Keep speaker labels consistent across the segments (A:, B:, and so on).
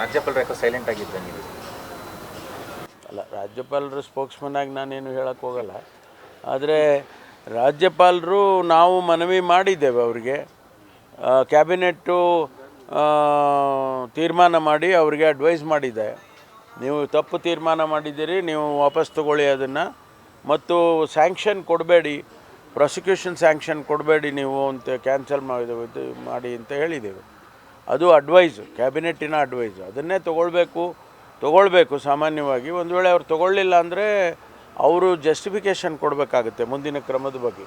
A: ರಾಜ್ಯಪಾಲರು ಯಾಕೋ ಸೈಲೆಂಟ್ ನೀವು?
B: ಅಲ್ಲ, ರಾಜ್ಯಪಾಲರು ಸ್ಪೋಕ್ಸ್ಮನ್ ಆಗಿ ನಾನೇನು ಹೇಳಕ್ಕೆ ಹೋಗಲ್ಲ. ಆದರೆ ರಾಜ್ಯಪಾಲರು ನಾವು ಮನವಿ ಮಾಡಿದ್ದೇವೆ ಅವರಿಗೆ. ಕ್ಯಾಬಿನೆಟ್ಟು ತೀರ್ಮಾನ ಮಾಡಿ ಅವರಿಗೆ ಅಡ್ವೈಸ್ ಮಾಡಿದೆ. ನೀವು ತಪ್ಪು ತೀರ್ಮಾನ ಮಾಡಿದ್ದೀರಿ, ನೀವು ವಾಪಸ್ ತಗೊಳ್ಳಿ ಅದನ್ನು. ಮತ್ತು ಸ್ಯಾಂಕ್ಷನ್ ಕೊಡಬೇಡಿ ಪ್ರಾಸಿಕ್ಯೂಷನ್ ಸ್ಯಾಂಕ್ಷನ್ ಕೊಡಬೇಡಿ ನೀವು ಅಂತ ಕ್ಯಾನ್ಸಲ್ ಮಾಡಿ ಇದು ಮಾಡಿ ಅಂತ ಹೇಳಿದ್ದೇವೆ. ಅದು ಅಡ್ವೈಸು ಕ್ಯಾಬಿನೆಟ್ಟಿನ ಅಡ್ವೈಸು ಅದನ್ನೇ ತೊಗೊಳ್ಬೇಕು ತೊಗೊಳ್ಬೇಕು ಸಾಮಾನ್ಯವಾಗಿ. ಒಂದು ವೇಳೆ ಅವ್ರು ತೊಗೊಳ್ಳಿಲ್ಲ ಅಂದರೆ ಅವರು ಜಸ್ಟಿಫಿಕೇಷನ್ ಕೊಡಬೇಕಾಗುತ್ತೆ ಮುಂದಿನ ಕ್ರಮದ ಬಗ್ಗೆ.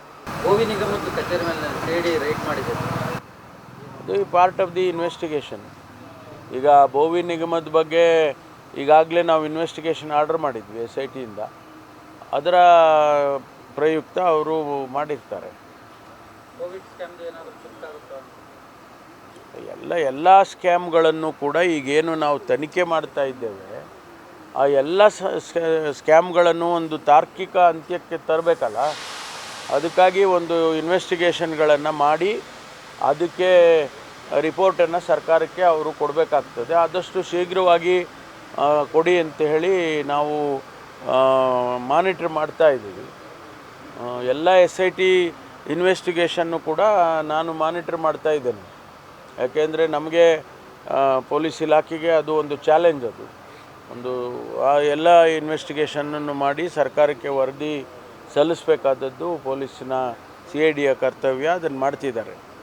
B: ಅದು ಪಾರ್ಟ್ ಆಫ್ ದಿ ಇನ್ವೆಸ್ಟಿಗೇಷನ್ ಈಗ ಬೋವಿ ನಿಗಮದ ಬಗ್ಗೆ ಈಗಾಗಲೇ ನಾವು ಇನ್ವೆಸ್ಟಿಗೇಷನ್ ಆರ್ಡರ್ ಮಾಡಿದ್ವಿ ಎಸ್ ಐ ಟಿಯಿಂದ ಅದರ ಪ್ರಯುಕ್ತ ಅವರು ಮಾಡಿರ್ತಾರೆ.
C: ಸುತ್ತಾಗುತ್ತಾ
B: ಎಲ್ಲ ಸ್ಕ್ಯಾಮ್ಗಳನ್ನು ಕೂಡ ಈಗೇನು ನಾವು ತನಿಖೆ ಮಾಡ್ತಾ ಇದ್ದೇವೆ, ಆ ಎಲ್ಲ ಸ್ಕ್ಯಾಮ್ಗಳನ್ನು ಒಂದು ತಾರ್ಕಿಕ ಅಂತ್ಯಕ್ಕೆ ತರಬೇಕಲ್ಲ? ಅದಕ್ಕಾಗಿ ಒಂದು ಇನ್ವೆಸ್ಟಿಗೇಷನ್ಗಳನ್ನು ಮಾಡಿ ಅದಕ್ಕೆ ರಿಪೋರ್ಟನ್ನು ಸರ್ಕಾರಕ್ಕೆ ಅವರು ಕೊಡಬೇಕಾಗ್ತದೆ. ಆದಷ್ಟು ಶೀಘ್ರವಾಗಿ ಕೊಡಿ ಅಂತ ಹೇಳಿ ನಾವು ಮಾನಿಟ್ರ್ ಮಾಡ್ತಾ ಇದ್ದೀವಿ. ಎಲ್ಲ ಎಸ್ ಐ ಟಿ ಇನ್ವೆಸ್ಟಿಗೇಷನ್ನು ಕೂಡ ನಾನು ಮಾನಿಟ್ರ್ ಮಾಡ್ತಾ ಇದ್ದೇನೆ. ಯಾಕೆಂದರೆ ನಮಗೆ ಪೊಲೀಸ್ ಇಲಾಖೆಗೆ ಅದು ಒಂದು ಚಾಲೆಂಜ್ ಅದು. ಒಂದು, ಆ ಎಲ್ಲ ಇನ್ವೆಸ್ಟಿಗೇಷನನ್ನು ಮಾಡಿ ಸರ್ಕಾರಕ್ಕೆ ವರದಿ ಸಲ್ಲಿಸಬೇಕಾದದ್ದು ಪೊಲೀಸಿನ ಸಿ ಐ ಡಿಯ ಕರ್ತವ್ಯ, ಅದನ್ನು ಮಾಡ್ತಿದ್ದಾರೆ.